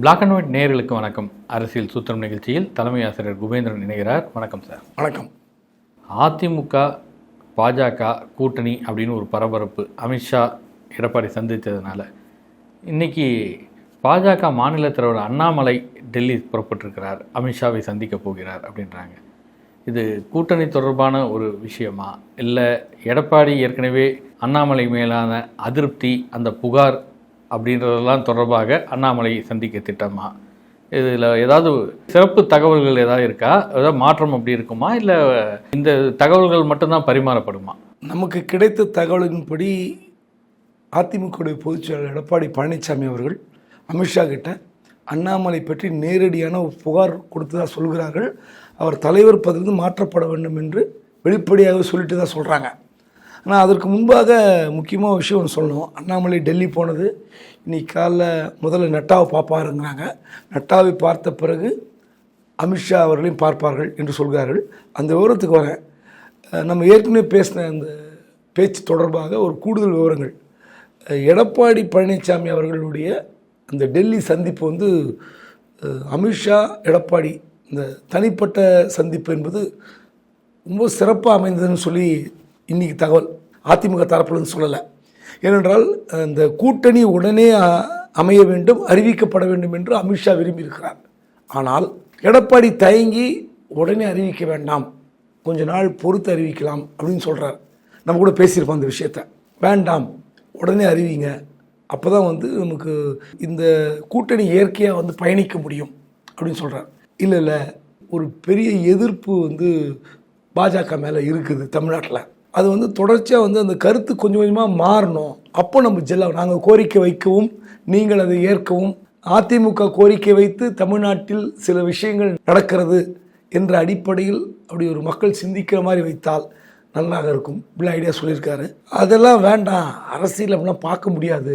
Black and white நேயர்களுக்கு வணக்கம். அரசியல் சூத்திரம் நிகழ்ச்சியில் தலைமை ஆசிரியர் குபேந்திரன் இணைகிறார். வணக்கம் சார். வணக்கம். அதிமுக பாஜக கூட்டணி அப்படின்னு ஒரு பரபரப்பு அமித்ஷா எடப்பாடி சந்தித்ததுனால இன்னைக்கு பாஜக மாநில தலைவர் அண்ணாமலை டெல்லி புறப்பட்டிருக்கிறார். அமித்ஷாவை சந்திக்க போகிறார் அப்படின்றாங்க. இது கூட்டணி தொடர்பான ஒரு விஷயமா? இல்லை எடப்பாடி ஏற்கனவே அண்ணாமலை மேலான அதிருப்தி அந்த புகார் அப்படின்றதெல்லாம் தொடர்பாக அண்ணாமலை சந்திக்க திட்டமா? இதில் ஏதாவது சிறப்பு தகவல்கள் ஏதாவது இருக்கா? ஏதாவது மாற்றம் அப்படி இருக்குமா? இல்லை இந்த தகவல்கள் மட்டும்தான் பரிமாறப்படுமா? நமக்கு கிடைத்த தகவலின்படி அதிமுகவுடைய பொதுச்செயலாளர் எடப்பாடி பழனிசாமி அவர்கள் அமித்ஷா கிட்ட அண்ணாமலை பற்றி நேரடியான ஒரு புகார் கொடுத்ததா சொல்கிறார்கள். அவர் தலைவர் பதவியிலிருந்து மாற்றப்பட வேண்டும் என்று வெளிப்படையாக சொல்லிட்டு தான் சொல்கிறாங்க ஆனால் அதற்கு முன்பாக முக்கியமாக விஷயம் ஒன்று சொல்லணும். அண்ணாமலை டெல்லி போனது இன்றைக்கி காலைல முதல்ல நட்டாவை பார்ப்பாருங்கிறாங்க. நட்டாவை பார்த்த பிறகு அமித்ஷா அவர்களையும் பார்ப்பார்கள் என்று சொல்கிறார்கள். அந்த விவரத்துக்கு வரேன். நம்ம ஏற்கனவே பேசின அந்த பேச்சு தொடர்பாக ஒரு கூடுதல் விவரங்கள். எடப்பாடி பழனிசாமி அவர்களுடைய அந்த டெல்லி சந்திப்பு வந்து அமித்ஷா எடப்பாடி இந்த தனிப்பட்ட சந்திப்பு என்பது ரொம்ப சிறப்பாக அமைந்ததுன்னு சொல்லி இன்னைக்கு தகவல் அதிமுக தரப்புலன்னு சொல்லலை. ஏனென்றால் இந்த கூட்டணி உடனே அமைய வேண்டும் அறிவிக்கப்பட வேண்டும் என்று அமித்ஷா விரும்பியிருக்கிறார் ஆனால் எடப்பாடி தயங்கி உடனே அறிவிக்க வேண்டாம். கொஞ்ச நாள் பொறுத்து அறிவிக்கலாம் அப்படின்னு சொல்கிறார் நம்ம கூட பேசியிருப்போம் அந்த விஷயத்த. வேண்டாம். உடனே அறிவிங்க. அப்போ தான் வந்து நமக்கு இந்த கூட்டணி இயற்கையாக வந்து பயணிக்க முடியும் அப்படின்னு சொல்கிறார் இல்லை இல்லை. ஒரு பெரிய எதிர்ப்பு வந்து பாஜக மேலே இருக்குது தமிழ்நாட்டில். அது வந்து தொடர்ச்சியாக வந்து அந்த கருத்து கொஞ்சம் கொஞ்சமாக மாறணும். அப்போ நம்ம ஜெல்லாம் நாங்கள் கோரிக்கை வைக்கவும் நீங்கள் அதை ஏற்கவும் அதிமுக கோரிக்கை வைத்து தமிழ்நாட்டில் சில விஷயங்கள் நடக்கிறது என்ற அடிப்படையில் அப்படி ஒரு மக்கள் சிந்திக்கிற மாதிரி வைத்தால் நல்லாக இருக்கும். இப்படி ஐடியா சொல்லியிருக்காரு. அதெல்லாம் வேண்டாம். அரசியல் அப்படிலாம் பார்க்க முடியாது.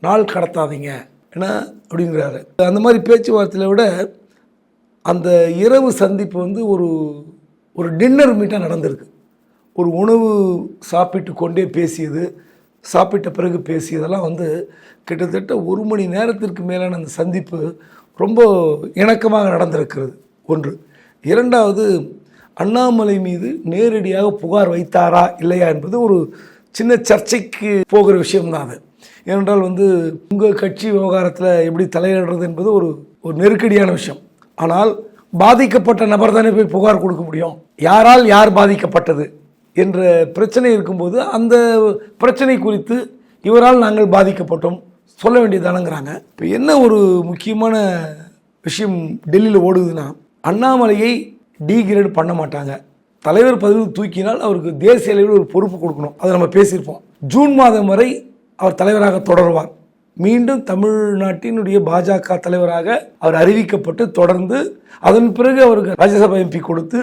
நாள் கடத்தாதீங்க. ஏன்னா அப்படிங்கிறாரு. அந்த மாதிரி பேச்சுவார்த்தையில விட அந்த இரவு சந்திப்பு வந்து ஒரு ஒரு டின்னர் மீட்டாக நடந்திருக்கு. ஒரு உணவு சாப்பிட்டு கொண்டே பேசியது சாப்பிட்ட பிறகு பேசியதெல்லாம் வந்து கிட்டத்தட்ட ஒரு மணி நேரத்திற்கு மேலான அந்த சந்திப்பு ரொம்ப இணக்கமாக நடந்திருக்கிறது. ஒன்று. இரண்டாவது அண்ணாமலை மீது நேரடியாக புகார் வைத்தாரா இல்லையா என்பது ஒரு சின்ன சர்ச்சைக்கு போகிற விஷயம்தான் அது. ஏனென்றால் வந்து உங்கள் கட்சி விவகாரத்தில் எப்படி தலையிடுறது என்பது ஒரு ஒரு நெருக்கடியான விஷயம். ஆனால் பாதிக்கப்பட்ட நபர் தானே போய் புகார் கொடுக்க முடியும்? யாரால் யார் பாதிக்கப்பட்டது? என்ற பிரச்சனை இருக்கும்போது அந்த பிரச்சனை குறித்து இவரால் நாங்கள் பாதிக்கப்பட்டோம். சொல்ல வேண்டியதானங்கிறாங்க. இப்போ என்ன ஒரு முக்கியமான விஷயம் டெல்லியில் ஓடுதுன்னா அண்ணாமலையை டீகிரேட் பண்ண மாட்டாங்க. தலைவர் பதவி தூக்கினால் அவருக்கு தேசிய அளவில் ஒரு பொறுப்பு கொடுக்கணும். அதை நம்ம பேசியிருப்போம். ஜூன் மாதம் வரை அவர் தலைவராக தொடருவார். மீண்டும் தமிழ்நாட்டினுடைய பாஜக தலைவராக அவர் அறிவிக்கப்பட்டு தொடர்ந்து அதன் பிறகு அவருக்கு ராஜ்யசபா எம்பி கொடுத்து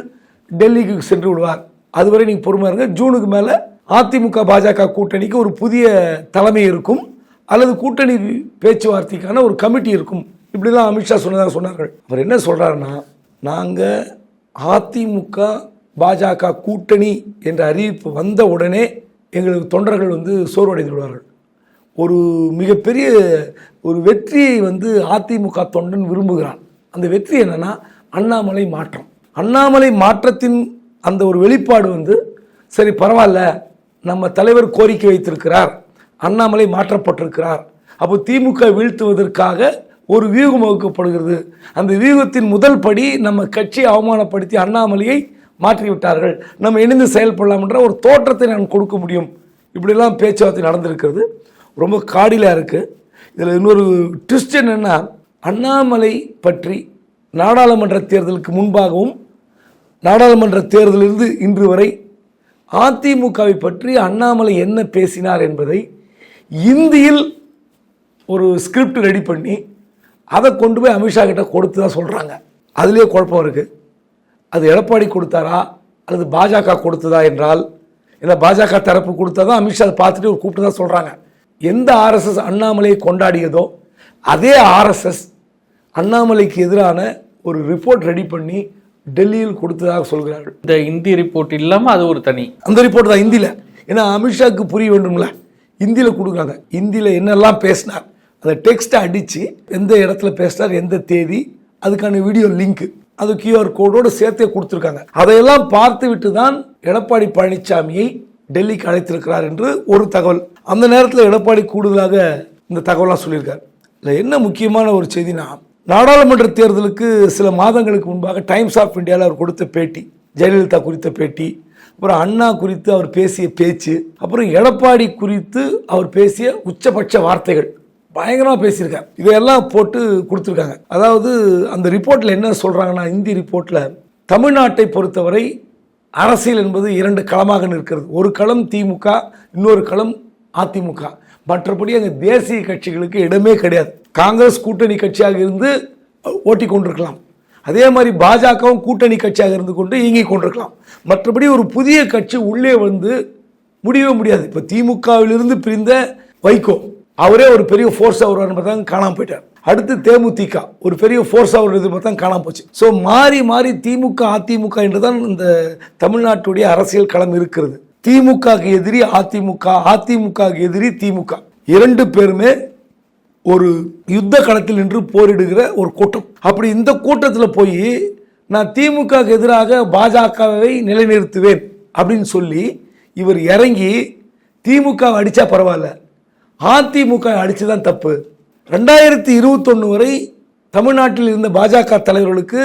டெல்லிக்கு சென்று விடுவார். அதுவரை நீங்கள் பொறுமையாக இருங்க. ஜூனுக்கு மேலே அதிமுக பாஜக கூட்டணிக்கு ஒரு புதிய தலைமை இருக்கும். அல்லது கூட்டணி பேச்சுவார்த்தைக்கான ஒரு கமிட்டி இருக்கும். இப்படிலாம் அமித்ஷா சொன்னதாக சொன்னார்கள். அவர் என்ன சொல்கிறாருன்னா நாங்கள் அதிமுக பாஜக கூட்டணி என்ற அறிவிப்பு வந்த உடனே எங்களுக்கு தொண்டர்கள் வந்து சோர்வடைந்து விடுவார்கள் ஒரு மிகப்பெரிய ஒரு வெற்றியை வந்து அதிமுக தொண்டன் விரும்புகிறான். அந்த வெற்றி என்னென்னா அண்ணாமலை மாற்றம். அண்ணாமலை மாற்றத்தின் அந்த ஒரு வெளிப்பாடு வந்து சரி பரவாயில்ல நம்ம தலைவர் கோரிக்கை வைத்திருக்கிறார் அண்ணாமலை மாற்றப்பட்டிருக்கிறார் அப்போ திமுக வீழ்த்துவதற்காக ஒரு வியூகம் வகுக்கப்படுகிறது. அந்த வியூகத்தின் முதல் படி நம்ம கட்சியை அவமானப்படுத்தி அண்ணாமலையை மாற்றிவிட்டார்கள். நம்ம இணைந்து செயல்படலாம் என்ற ஒரு தோற்றத்தை நான் கொடுக்க முடியும். இப்படிலாம் பேச்சுவார்த்தை நடந்திருக்கிறது. ரொம்ப காடிலாக இருக்குது இதில் இன்னொரு ட்விஸ்ட் என்னென்னா அண்ணாமலை பற்றி நாடாளுமன்ற தேர்தலுக்கு முன்பாகவும் நாடாளுமன்ற தேர்தலிலிருந்து இன்று வரை அதிமுகவை பற்றி அண்ணாமலை என்ன பேசினார் என்பதை இந்தியில் ஒரு ஸ்கிரிப்ட் ரெடி பண்ணி அதை கொண்டு போய் அமித்ஷா கிட்ட கொடுத்து தான் சொல்கிறாங்க அதுலேயே குழப்பம் இருக்குது அது எடப்பாடி கொடுத்தாரா? அல்லது பாஜக கொடுத்ததா என்றால் இல்லை பாஜக தரப்பு கொடுத்தா தான் அமித்ஷா அதை பார்த்துட்டு கூப்பிட்டு தான் சொல்கிறாங்க எந்த ஆர்எஸ்எஸ் அண்ணாமலையை கொண்டாடியதோ அதே ஆர்எஸ்எஸ் அண்ணாமலைக்கு எதிரான ஒரு ரிப்போர்ட் ரெடி பண்ணி டெல்லியில் கொடுத்ததாக சொல்கிறார்கள். இந்த இந்தி ரிப்போர்ட் இல்லாமல் அது ஒரு தனி. அந்த ரிப்போர்ட் தான் ஹிந்தியில் ஏன்னா அமித்ஷாவுக்கு புரிய வேண்டும்ல. ஹிந்தியில் கொடுக்குறாங்க. ஹிந்தியில் என்னெல்லாம் பேசினார் அந்த டெக்ஸ்ட்டை அடித்து எந்த இடத்துல பேசுகிறார் எந்த தேதி அதுக்கான வீடியோ லிங்க் அது கியூஆர் கோடோடு சேர்த்தே கொடுத்துருக்காங்க. அதையெல்லாம் பார்த்து விட்டு தான் எடப்பாடி பழனிசாமியை டெல்லிக்கு அழைத்திருக்கிறார் என்று ஒரு தகவல். அந்த நேரத்தில் எடப்பாடி கூடுதலாக இந்த தகவலாம் சொல்லியிருக்கார். இல்லை என்ன முக்கியமான ஒரு செய்தினா நாடாளுமன்ற தேர்தலுக்கு சில மாதங்களுக்கு முன்பாக டைம்ஸ் ஆஃப் இந்தியாவில் அவர் கொடுத்த பேட்டி ஜெயலலிதா குறித்த பேட்டி அப்புறம் அண்ணா குறித்து அவர் பேசிய பேச்சு அப்புறம் எடப்பாடி குறித்து அவர் பேசிய உச்சபட்ச வார்த்தைகள். பயங்கரமாக பேசியிருக்கார். இதையெல்லாம் போட்டு கொடுத்துருக்காங்க. அதாவது அந்த ரிப்போர்ட்டில் என்ன சொல்கிறாங்கன்னா இந்தி ரிப்போர்ட்டில் தமிழ்நாட்டை பொறுத்தவரை அரசியல் என்பது இரண்டு களமாக நிற்கிறது. ஒரு களம் திமுக இன்னொரு களம் அதிமுக மற்றபடி அங்கே தேசிய கட்சிகளுக்கு இடமே கிடையாது. காங்கிரஸ் கூட்டணி கட்சியாக இருந்து ஓட்டி கொண்டிருக்கலாம். அதே மாதிரி பாஜகவும் கூட்டணி கட்சியாக இருந்து கொண்டு இயங்கிக் கொண்டிருக்கலாம். மற்றபடி ஒரு புதிய கட்சி உள்ளே வந்து முடியவே முடியாது. இப்போ திமுகவிலிருந்து பிரிந்த வைகோ அவரே ஒரு பெரிய ஃபோர்ஸ் அவர் பார்த்தா காணாம போயிட்டார். அடுத்து தேமுதிக ஒரு பெரிய ஃபோர்ஸ் அவர் பார்த்தா காணாம போச்சு. ஸோ மாறி மாறி திமுக அதிமுக என்று தான் இந்த தமிழ்நாட்டுடைய அரசியல் களம் இருக்கிறது. திமுகக்கு எதிரி அதிமுக அதிமுகக்கு எதிரி திமுக. இரண்டு பேருமே ஒரு யுத்த களத்தில் நின்று போரிடுகிற ஒரு கூட்டம். அப்படி இந்த கூட்டத்தில் போய் நான் திமுகக்கு எதிராக பாஜகவை நிலைநிறுத்துவேன் அப்படின்னு சொல்லி இவர் இறங்கி திமுக அடித்தா பரவாயில்ல. அதிமுக அடித்து தான் தப்பு. ரெண்டாயிரத்தி இருபத்தொன்று வரை தமிழ்நாட்டில் இருந்த பாஜக தலைவர்களுக்கு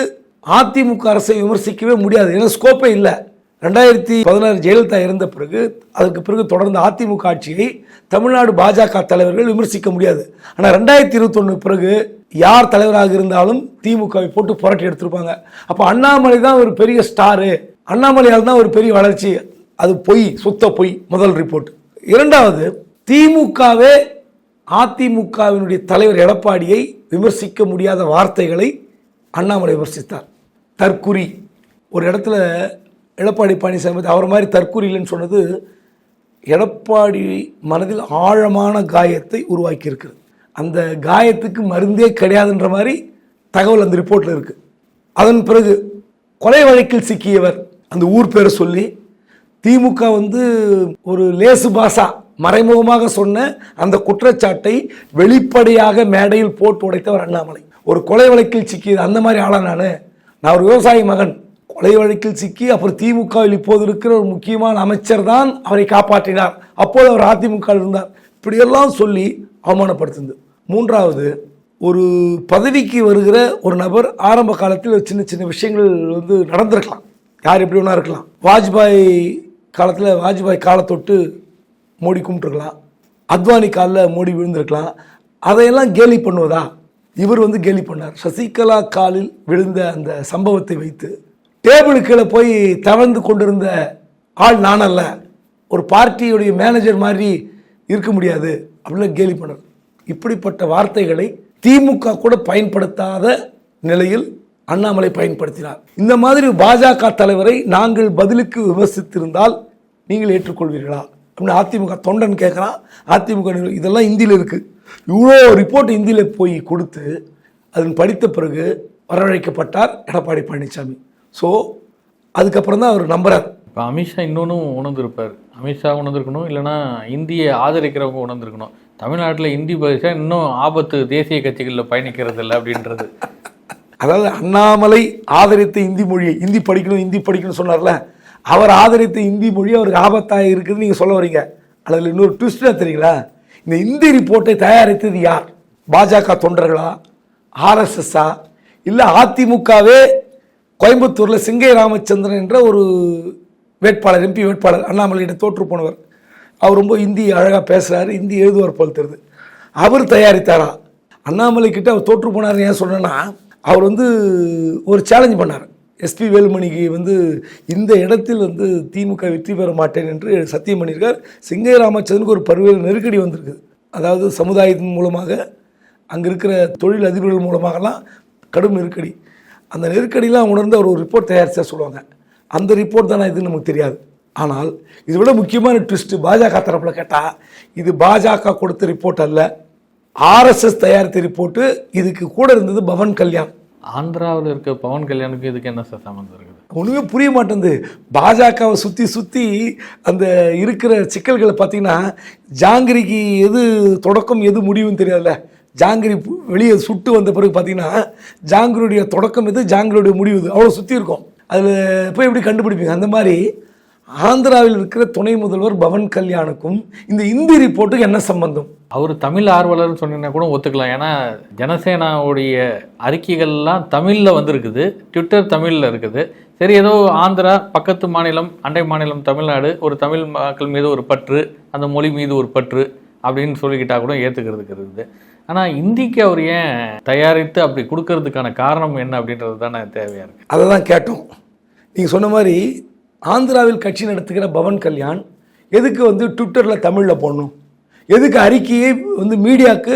அதிமுக அரசை விமர்சிக்கவே முடியாது. ஏன்னா ஸ்கோப்பே இல்லை. ரெண்டாயிரத்தி பதினாறு ஜெயலலிதா இருந்த பிறகு அதுக்கு பிறகு தொடர்ந்த அதிமுக ஆட்சியை தமிழ்நாடு பாஜக தலைவர்கள் விமர்சிக்க முடியாது. ஆனால் ரெண்டாயிரத்தி இருபத்தொன்று பிறகு யார் தலைவராக இருந்தாலும் திமுகவை போட்டு புரட்டி எடுத்திருப்பாங்க. அப்போ அண்ணாமலை தான் ஒரு பெரிய ஸ்டாரு. அண்ணாமலையால் தான் ஒரு பெரிய வளர்ச்சி. அது பொய் சுத்த பொய் முதல் ரிப்போர்ட். இரண்டாவது திமுகவே அதிமுகவினுடைய தலைவர் எடப்பாடியை விமர்சிக்க முடியாத வார்த்தைகளை அண்ணாமலை விமர்சித்தார். தற்குறி. ஒரு இடத்துல எடப்பாடி பழனிசாமி அவர் மாதிரி தற்குறி இல்லைன்னு சொன்னது எடப்பாடி மனதில் ஆழமான காயத்தை உருவாக்கி இருக்கிறது அந்த காயத்துக்கு மருந்தே கிடையாதுன்ற மாதிரி தகவல் அந்த ரிப்போர்ட்டில் இருக்குது அதன் பிறகு கொலை வழக்கில் சிக்கியவர் அந்த ஊர் பேரை சொல்லி திமுக வந்து ஒரு லேசு பாசா மறைமுகமாக சொன்ன அந்த குற்றச்சாட்டை வெளிப்படையாக மேடையில் போட்டு உடைத்தவர் அண்ணாமலை. ஒரு கொலை வழக்கில் சிக்கியது அந்த மாதிரி ஆளா நான்? நான் ஒரு விவசாயி மகன். கொலை வழக்கில் சிக்கி அப்புறம் திமுகவில் இப்போது இருக்கிற ஒரு முக்கியமான அமைச்சர் தான் அவரை காப்பாற்றினார். அப்போது அவர் அதிமுகவில் இருந்தார். இப்படியெல்லாம் சொல்லி அவமானப்படுத்துது மூன்றாவது ஒரு பதவிக்கு வருகிற ஒரு நபர் ஆரம்ப காலத்தில் சின்ன சின்ன விஷயங்கள் வந்து நடந்திருக்கலாம். யார் எப்படி வேணா இருக்கலாம். வாஜ்பாய் காலத்தில் வாஜ்பாய் காலத்தொட்டு மோடி கும்பிட்டுருக்கலாம். அத்வானி காலில் மோடி விழுந்திருக்கலாம். அதையெல்லாம் கேலி பண்ணுவதா? இவர் வந்து கேலி பண்ணார். சசிகலா காலில் விழுந்த அந்த சம்பவத்தை வைத்து டேபிள் கீழே போய் தவழ்ந்து கொண்டிருந்த ஆள் நானல்ல ஒரு பார்ட்டியுடைய மேனேஜர் மாதிரி இருக்க முடியாது அப்படின்னு கேலி பண்ணார். இப்படிப்பட்ட வார்த்தைகளை திமுக கூட பயன்படுத்தாத நிலையில் அண்ணாமலை பயன்படுத்தினார். இந்த மாதிரி பாஜக தலைவரை நாங்கள் பதிலுக்கு விமர்சித்திருந்தால் நீங்கள் ஏற்றுக்கொள்வீர்களா? அப்படின்னு அதிமுக தொண்டன் கேட்குறான் அதிமுக இதெல்லாம் இந்தியில் இருக்குது இவ்வளோ ரிப்போர்ட் இந்தியில் போய் கொடுத்து அதன் படித்த பிறகு வரவழைக்கப்பட்டார் எடப்பாடி பழனிசாமி. ஸோ அதுக்கப்புறம் தான் அவர் நம்புறார். இப்போ அமித்ஷா இன்னொன்றும் உணர்ந்திருப்பார். அமித்ஷா உணர்ந்திருக்கணும் இல்லைன்னா இந்தியை ஆதரிக்கிறவங்க உணர்ந்திருக்கணும். தமிழ்நாட்டில் இந்தி பரிசா இன்னும் ஆபத்து தேசிய கட்சிகளில் பயணிக்கிறது இல்லை அப்படின்றது. அதாவது அண்ணாமலை ஆதரித்த இந்தி மொழியை இந்தி படிக்கணும் இந்தி படிக்கணும்னு சொன்னார்ல அவர் ஆதரித்த இந்தி மொழி அவருக்கு ஆபத்தாக இருக்குதுன்னு நீங்கள் சொல்ல வரீங்க. அதில் இன்னொரு ட்விஸ்டாக தெரியுங்களா? இந்த இந்தி ரிப்போர்ட்டை தயாரித்தது யார்? பாஜக தொண்டர்களா? ஆர்எஸ்எஸ்ஸா இல்லை அதிமுகவே கோயம்புத்தூரில் சிங்கை ராமச்சந்திரன் என்ற ஒரு வேட்பாளர் எம்பி வேட்பாளர் அண்ணாமலையிட்ட தோற்று போனவர். அவர் ரொம்ப இந்தி அழகாக பேசுகிறாரு இந்தி எழுதுவார் போல் தெரியுது. அவர் தயாரித்தாரா? அண்ணாமலை கிட்ட அவர் தோற்று போனார் ஏன் சொன்னேன்னா அவர் வந்து ஒரு சேலஞ்ச் பண்ணார். எஸ்பி வேலுமணிக்கு வந்து இந்த இடத்தில் வந்து திமுக வெற்றி பெற மாட்டேன் என்று சத்தியம் பண்ணியிருக்கார். சிங்கை ராமச்சந்திரனுக்கு ஒரு பல்வேறு நெருக்கடி வந்திருக்குது. அதாவது சமுதாயத்தின் மூலமாக அங்கே இருக்கிற தொழில் அதிபர்கள் மூலமாகலாம் கடும் நெருக்கடி. அந்த நெருக்கடியெலாம் உணர்ந்து அவர் ஒரு ரிப்போர்ட் தயாரிச்சா சொல்லுவாங்க. அந்த ரிப்போர்ட் தானே இது நமக்கு தெரியாது. ஆனால் இதை விட முக்கியமான ட்விஸ்ட்டு பாஜக தரப்பில் கேட்டால் இது பாஜக கொடுத்த ரிப்போர்ட் அல்ல. ஆர்எஸ்எஸ் தயாரித்த ரிப்போர்ட்டு இதுக்கு கூட இருந்தது பவன் கல்யாண். ஆந்திராவில் இருக்க பவன் கல்யாணுக்கு இதுக்கு என்ன சார் சம்மந்தம் இருக்குது? ஒன்றுமே புரிய மாட்டேங்குது. பாஜகவை சுற்றி சுற்றி அந்த இருக்கிற சிக்கல்களை பார்த்தீங்கன்னா ஜாங்கிரிக்கு எது தொடக்கம் எது முடிவுன்னு தெரியாதுல்ல. ஜாங்கிரி வெளியே சுட்டு வந்த பிறகு பார்த்தீங்கன்னா ஜாங்கிரியுடைய தொடக்கம் இது ஜாங்கிரியுடைய முடிவு இது. அவ்வளோ சுற்றி இருக்கும். அதில் போய் எப்படி கண்டுபிடிப்பீங்க? அந்த மாதிரி ஆந்திராவில் இருக்கிற துணை முதல்வர் பவன் கல்யாணுக்கும் இந்த இந்தி ரிப்போர்ட்டுக்கு என்ன சம்பந்தம்? அவர் தமிழ் ஆர்வலர்னு சொன்னீங்கன்னா கூட ஒத்துக்கலாம். ஏன்னா ஜனசேனாவுடைய அறிக்கைகள்லாம் தமிழில் வந்திருக்குது. ட்விட்டர் தமிழில் இருக்குது. சரி ஏதோ ஆந்திரா பக்கத்து மாநிலம் அண்டை மாநிலம் தமிழ்நாடு ஒரு தமிழ் மக்கள் மீது ஒரு பற்று அந்த மொழி மீது ஒரு பற்று அப்படின்னு சொல்லிக்கிட்டால் கூட ஏற்றுக்கிறதுக்கு இருக்குது. ஆனால் இந்திக்கு அவர் ஏன் தயாரித்து அப்படி கொடுக்கறதுக்கான காரணம் என்ன அப்படின்றது தானே தேவையாக இருக்குது அதை தான் கேட்டோம். நீங்கள் சொன்ன மாதிரி ஆந்திராவில் கட்சி நடத்துகிற பவன் கல்யாண் எதுக்கு வந்து ட்விட்டரில் தமிழில் போடணும்? எதுக்கு அறிக்கையை வந்து மீடியாவுக்கு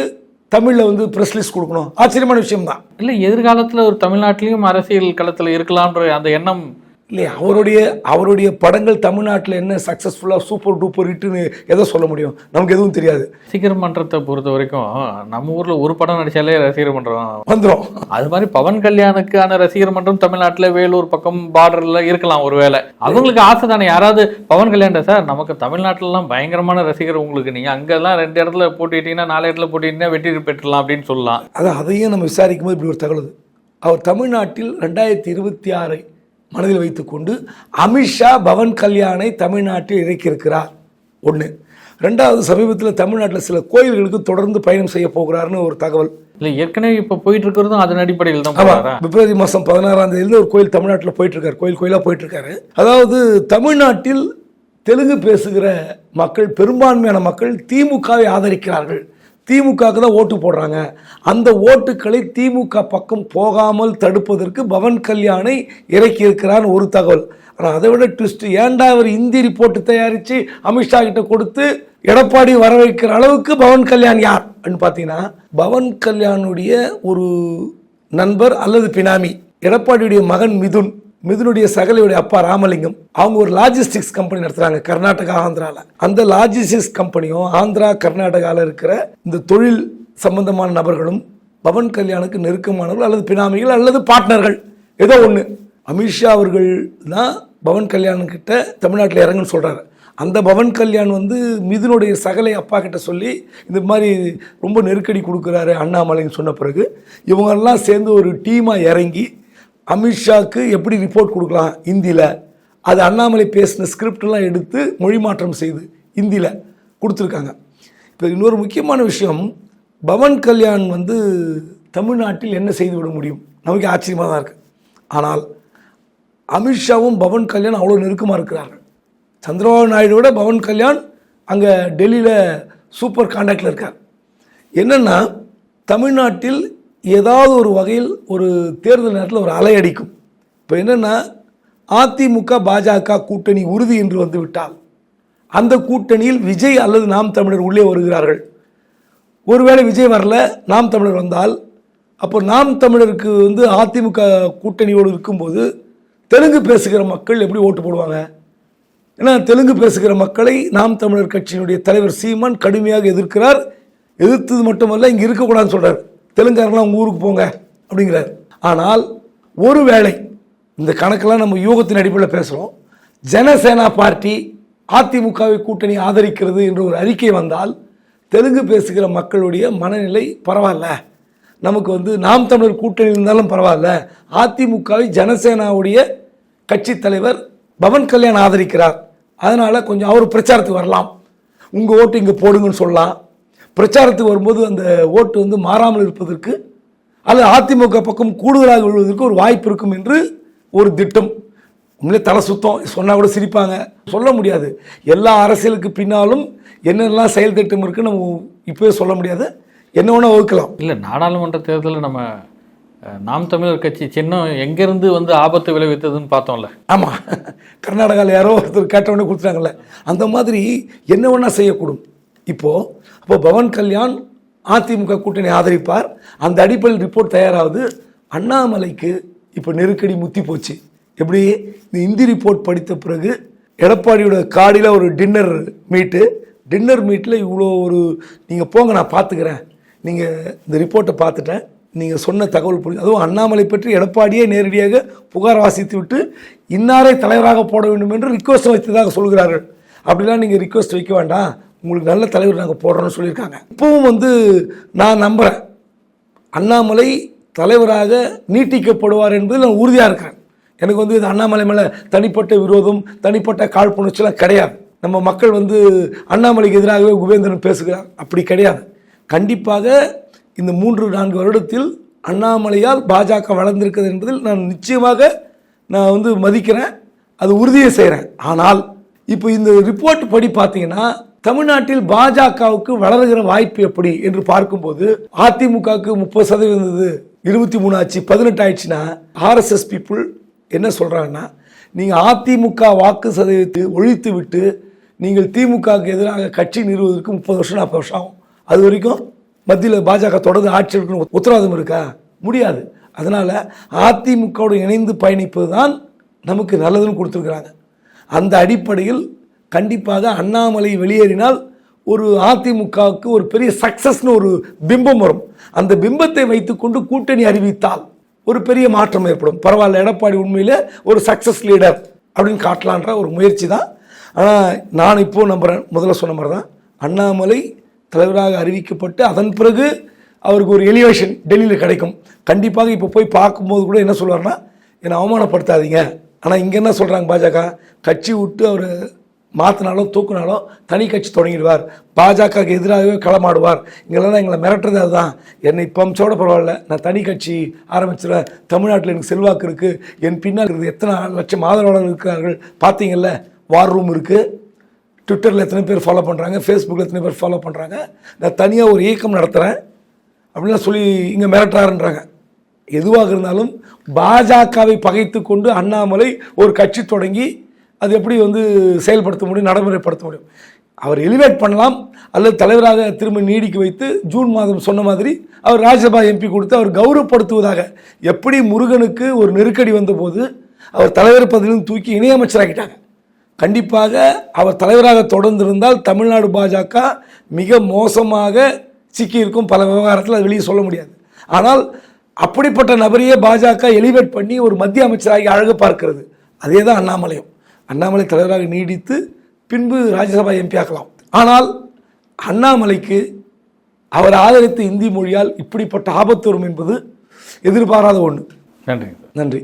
தமிழில் வந்து ப்ரெஸ் லிஸ்ட் கொடுக்கணும்? ஆச்சரியமான விஷயம்தான். இல்லை எதிர்காலத்தில் ஒரு தமிழ்நாட்டிலையும் அரசியல் களத்தில் இருக்கலாம்ன்ற அந்த எண்ணம் இல்லையா? அவருடைய அவருடைய படங்கள் தமிழ்நாட்டில் என்ன சக்ஸஸ்ஃபுல்லாக சூப்பர் டூப்பர் ஹிட்டுன்னு எதை சொல்ல முடியும்? நமக்கு எதுவும் தெரியாது. ரசிகர் மன்றத்தை பொறுத்த வரைக்கும் நம்ம ஊர்ல ஒரு படம் நடிச்சாலே ரசிகர் மன்றம் வந்துடும் அது மாதிரி பவன் கல்யாணுக்கான ரசிகர் மன்றம் தமிழ்நாட்டுல வேலூர் பக்கம் பார்டர்ல இருக்கலாம் ஒருவேளை அவங்களுக்கு ஆசை தானே யாராவது பவன் கல்யாணம் சார் நமக்கு தமிழ்நாட்டிலலாம் பயங்கரமான ரசிகர் உங்களுக்கு. நீங்க அங்கெல்லாம் ரெண்டு இடத்துல போட்டிட்டீங்கன்னா நாலு இடத்துல போட்டிட்டீங்கன்னா வெற்றி பெற்றுலாம் அப்படின்னு சொல்லலாம். அதான் அதையும் நம்ம விசாரிக்கும் போது இப்படி ஒரு தகவல் அவர் தமிழ்நாட்டில் ரெண்டாயிரத்தி இருபத்தி ஆறை மனதில் வைத்துக்கொண்டு அமித்ஷா பவன் கல்யாணை தமிழ்நாட்டில் இறக்கியிருக்கிறார். ஒன்று ரெண்டாவது சமீபத்தில் தமிழ்நாட்டில் சில கோயில்களுக்கு தொடர்ந்து பயணம் செய்ய போகிறார்னு ஒரு தகவல். இல்ல ஏற்கனவே இப்ப போயிட்டு இருக்கிறதும் அதன் அடிப்படையில் தான் ஆமா போறாரா? பிப்ரவரி மாதம் பதினாறாம் தேதியில ஒரு கோயில் தமிழ்நாட்டில் போயிட்டு இருக்காரு கோயில் கோயிலாக போயிட்டு இருக்காரு அதாவது தமிழ்நாட்டில் தெலுங்கு பேசுகிற மக்கள் பெரும்பான்மையான மக்கள் திமுகவை ஆதரிக்கிறார்கள். திமுகவுக்கு தான் ஓட்டு போடுறாங்க. அந்த ஓட்டுக்களை திமுக பக்கம் போகாமல் தடுப்பதற்கு பவன் கல்யாணை இறக்கி இருக்கிறான்னு ஒரு தகவல். ஆனால் அதை விட ட்விஸ்ட் ஏன்டா அவர் இந்தி ரிப்போர்ட்டு தயாரித்து அமித்ஷா கிட்ட கொடுத்து எடப்பாடி வர வைக்கிற அளவுக்கு பவன் கல்யாண் யார்? அப்படின்னு பார்த்தீங்கன்னா பவன் கல்யாணுடைய ஒரு நண்பர் அல்லது பினாமி எடப்பாடியுடைய மகன் மிதுன். மிதுனுடைய சகலையுடைய அப்பா ராமலிங்கம் அவங்க ஒரு லாஜிஸ்டிக்ஸ் கம்பெனி நடத்துறாங்க கர்நாடகா ஆந்திரால. அந்த லாஜிஸ்டிக்ஸ் கம்பெனியும் ஆந்திரா கர்நாடகாவில் இருக்கிற இந்த தொழில் சம்பந்தமான நபர்களும் பவன் கல்யாணுக்கு நெருக்கமானவர்கள் அல்லது பினாமிகள் அல்லது பார்ட்னர்கள் ஏதோ ஒன்று அமித்ஷா அவர்கள் தான் பவன் கல்யாண் கிட்ட தமிழ்நாட்டில் இறங்குன்னு சொல்கிறாரு அந்த பவன் கல்யாண் வந்து மிதுனுடைய சகலை அப்பா கிட்ட சொல்லி இந்த மாதிரி ரொம்ப நெருக்கடி கொடுக்குறாரு அண்ணாமலைன்னு சொன்ன பிறகு இவங்கெல்லாம் சேர்ந்து ஒரு டீமாக இறங்கி அமித்ஷாவுக்கு எப்படி ரிப்போர்ட் கொடுக்கலாம்? இந்தியில். அது அண்ணாமலை பேசின ஸ்கிரிப்டெல்லாம் எடுத்து மொழி மாற்றம் செய்து இந்தியில் கொடுத்துருக்காங்க. இப்போ இன்னொரு முக்கியமான விஷயம் பவன் கல்யாண் வந்து தமிழ்நாட்டில் என்ன செய்து விட முடியும்? நமக்கு ஆச்சரியமாக தான் இருக்குது ஆனால் அமித்ஷாவும் பவன் கல்யாண் அவ்வளோ நெருக்கமாக இருக்கிறார்கள் சந்திரபாபு நாயுடுவோட பவன் கல்யாண் அங்கே டெல்லியில் சூப்பர் காண்டாக்டில் இருக்கார். என்னென்னா தமிழ்நாட்டில் ஏதாவது ஒரு வகையில் ஒரு தேர்தல் நேரத்தில் ஒரு அலை அடிக்கும். இப்போ என்னென்னா அதிமுக பாஜக கூட்டணி உறுதி என்று வந்து விட்டால் அந்த கூட்டணியில் விஜய் அல்லது நாம் தமிழர் உள்ளே வருகிறார்கள். ஒருவேளை விஜய் வரல நாம் தமிழர் வந்தால் அப்போ நாம் தமிழருக்கு வந்து அதிமுக கூட்டணியோடு இருக்கும்போது தெலுங்கு பேசுகிற மக்கள் எப்படி ஓட்டு போடுவாங்க? ஏன்னா தெலுங்கு பேசுகிற மக்களை நாம் தமிழர் கட்சியினுடைய தலைவர் சீமான் கடுமையாக எதிர்க்கிறார். எதிர்த்தது மட்டுமல்ல இங்கே இருக்கக்கூடாதுன்னு சொல்கிறார் தெலுங்காரெல்லாம் உங்கள் ஊருக்கு போங்க அப்படிங்கிறார். ஆனால் ஒரு வேளை இந்த கணக்கெல்லாம் நம்ம யூகத்தின் அடிப்படையில் பேசுகிறோம் ஜனசேனா பார்ட்டி அதிமுகவை கூட்டணி ஆதரிக்கிறது என்ற ஒரு அறிக்கை வந்தால் தெலுங்கு பேசுகிற மக்களுடைய மனநிலை பரவாயில்ல. நமக்கு வந்து நாம் தமிழர் கூட்டணி இருந்தாலும் பரவாயில்ல. அதிமுகவை ஜனசேனாவுடைய கட்சி தலைவர் பவன் கல்யாண் ஆதரிக்கிறார். அதனால் கொஞ்சம் அவர் பிரச்சாரத்துக்கு வரலாம். உங்கள் ஓட்டு இங்கே போடுங்கன்னு சொல்லலாம். பிரச்சாரத்துக்கு வரும்போது அந்த ஓட்டு வந்து மாறாமல் இருப்பதற்கு அல்லது அதிமுக பக்கம் கூடுதலாக விழுவதற்கு ஒரு வாய்ப்பு இருக்கும் என்று ஒரு திட்டம். உண்மையிலே தலை சுத்தம். சொன்னால் கூட சிரிப்பாங்க. சொல்ல முடியாது. எல்லா அரசியலுக்கு பின்னாலும் என்னென்னலாம் செயல் திட்டம் இருக்குன்னு நம்ம இப்போவே சொல்ல முடியாது. என்ன வேணால் வகுக்கலாம் இல்ல நாடாளுமன்ற தேர்தலில் நம்ம நாம் தமிழர் கட்சி சின்னம் எங்கேருந்து வந்து ஆபத்து விளைவித்ததுன்னு பார்த்தோம்ல. ஆமாம் கர்நாடகாவில் யாரோ ஒருத்தர் கேட்டவொடனே கொடுத்துட்டாங்கல்ல. அந்த மாதிரி என்ன வேணால் செய்யக்கூடும். இப்போது அப்போ பவன் கல்யாண் அதிமுக கூட்டணி ஆதரிப்பார். அந்த அடிப்படையில் ரிப்போர்ட் தயாராகுது. அண்ணாமலைக்கு இப்போ நெருக்கடி முத்தி போச்சு. எப்படி? இந்த இந்தி ரிப்போர்ட் படித்த பிறகு எடப்பாடியோட காடியில் ஒரு டின்னர் மீட்டு டின்னர் மீட்டில் இவ்வளோ ஒரு நீங்கள் போங்க நான் பார்த்துக்கிறேன் நீங்கள் இந்த ரிப்போர்ட்டை பார்த்துட்டேன் நீங்கள் சொன்ன தகவல் புரிஞ்சு அதுவும் அண்ணாமலை பற்றி எடப்பாடியே நேரடியாக புகார் வாசித்து விட்டு இன்னாரை தலைவராக போட வேண்டும் என்று ரிக்வஸ்ட் வைத்ததாக சொல்கிறார்கள். அப்படிலாம் நீங்கள் ரிக்வஸ்ட் வைக்க வேண்டாம். உங்களுக்கு நல்ல தலைவர் நாங்கள் போடுறோம்னு சொல்லியிருக்காங்க. இப்பவும் வந்து நான் நம்புகிறேன் அண்ணாமலை தலைவராக நீட்டிக்கப்படுவார் என்பதில் நான் உறுதியாக இருக்கிறேன். எனக்கு வந்து இது அண்ணாமலை மேலே தனிப்பட்ட விரோதம் தனிப்பட்ட காழ்ப்புணர்ச்சிலாம் கிடையாது. நம்ம மக்கள் வந்து அண்ணாமலைக்கு எதிராகவே குபேந்திரன் பேசுகிறார். அப்படி கிடையாது. கண்டிப்பாக இந்த மூன்று நான்கு வருடத்தில் அண்ணாமலையால் பாஜக வளர்ந்திருக்கிறது என்பதில் நான் நிச்சயமாக நான் வந்து மதிக்கிறேன். அது உறுதியை செய்கிறேன். ஆனால் இப்போ இந்த ரிப்போர்ட் படி பார்த்தீங்கன்னா தமிழ்நாட்டில் பாஜகவுக்கு வளருகிற வாய்ப்பு எப்படி என்று பார்க்கும்போது அதிமுகவுக்கு முப்பது சதவீதம் இருந்தது இருபத்தி மூணு ஆச்சு பதினெட்டு ஆயிடுச்சுன்னா ஆர்எஸ்எஸ் பீப்புள் என்ன சொல்கிறாங்கன்னா நீங்கள் அதிமுக வாக்கு சதவீதத்தை ஒழித்து விட்டு நீங்கள் திமுகவுக்கு எதிராக கட்சி நிறுவுவதற்கு முப்பது வருஷம் நாற்பது வருஷம் ஆகும். அது வரைக்கும் மத்தியில் பாஜக தொடர்ந்து ஆட்சி எடுக்கணும் உத்தரவாதம் இருக்கா? முடியாது. அதனால் அதிமுகவோடு இணைந்து பயணிப்பது தான் நமக்கு நல்லதுன்னு கொடுத்துருக்குறாங்க. அந்த அடிப்படையில் கண்டிப்பாக அண்ணாமலை வெளியேறினால் ஒரு அதிமுகவுக்கு ஒரு பெரிய சக்சஸ்னு ஒரு பிம்பம் வரும். அந்த பிம்பத்தை வைத்துக்கொண்டு கூட்டணி அறிவித்தால் ஒரு பெரிய மாற்றம் ஏற்படும். பரவாயில்ல எடப்பாடி உண்மையில் ஒரு சக்சஸ் லீடர் அப்படின்னு காட்டலான்ற ஒரு முயற்சி தான். ஆனால் நான் இப்போ நம்புகிறேன் முதல்ல சொன்ன மாதிரி தான் அண்ணாமலை தலைவராக அறிவிக்கப்பட்டு அதன் பிறகு அவருக்கு ஒரு எலிவேஷன் டெல்லியில் கிடைக்கும். கண்டிப்பாக இப்போ போய் பார்க்கும்போது கூட என்ன சொல்லுவார்னா என்னை அவமானப்படுத்தாதீங்க. ஆனால் இங்கே என்ன சொல்கிறாங்க பாஜக? கட்சி விட்டு அவர் மாற்றினாலும் தூக்குனாலும் தனி கட்சி தொடங்கிடுவார். பாஜகவுக்கு எதிராகவே களமாடுவார். இங்கெல்லாம் எங்களை மிரட்டுறது அதுதான். என்னை இப்போ அமிச்சோட பரவாயில்ல. நான் தனி கட்சி ஆரம்பிச்சிடுறேன் தமிழ்நாட்டில் எனக்கு செல்வாக்கு இருக்குது என் பின்னால் இருக்கிறது எத்தனை லட்சம் ஆதரவாளர்கள் இருக்கிறார்கள் பார்த்தீங்கல்ல? வார் ரூம் இருக்குது ட்விட்டரில் எத்தனை பேர் ஃபாலோ பண்ணுறாங்க ஃபேஸ்புக்கில் எத்தனை பேர் ஃபாலோ பண்ணுறாங்க நான் தனியாக ஒரு இயக்கம் நடத்துகிறேன் அப்படின்லாம் சொல்லி இங்கே மிரட்டுறாருன்றாங்க. எதுவாக இருந்தாலும் பாஜகவை பகைத்து கொண்டு அண்ணாமலை ஒரு கட்சி தொடங்கி அது எப்படி வந்து செயல்படுத்த முடியும் நடைமுறைப்படுத்த முடியும்? அவர் எலிவேட் பண்ணலாம் அல்லது தலைவராக திரும்ப நீடிக்க வைத்து ஜூன் மாதம் சொன்ன மாதிரி அவர் ராஜ்யசபா எம்பி கொடுத்து அவர் கௌரவப்படுத்துவதாக. எப்படி முருகனுக்கு ஒரு நெருக்கடி வந்தபோது அவர் தலைவர் பதவியிலும் தூக்கி இணையமைச்சராகிட்டாங்க கண்டிப்பாக அவர் தலைவராக தொடர்ந்திருந்தால் தமிழ்நாடு பாஜக மிக மோசமாக சிக்கியிருக்கும். பல விவகாரத்தில் அது வெளியே சொல்ல முடியாது. ஆனால் அப்படிப்பட்ட நபரையே பாஜக எலிவேட் பண்ணி ஒரு மத்திய அமைச்சராகி அழகு பார்க்கிறது. அதே தான் அண்ணாமலையும். அண்ணாமலை தலைவராக நீடித்து பின்பு ராஜ்யசபா எம்பி ஆக்கலாம். ஆனால் அண்ணாமலைக்கு அவர் ஆதரித்த இந்தி மொழியால் இப்படிப்பட்ட ஆபத்து வரும் என்பது எதிர்பாராத ஒன்று. சார் நன்றி.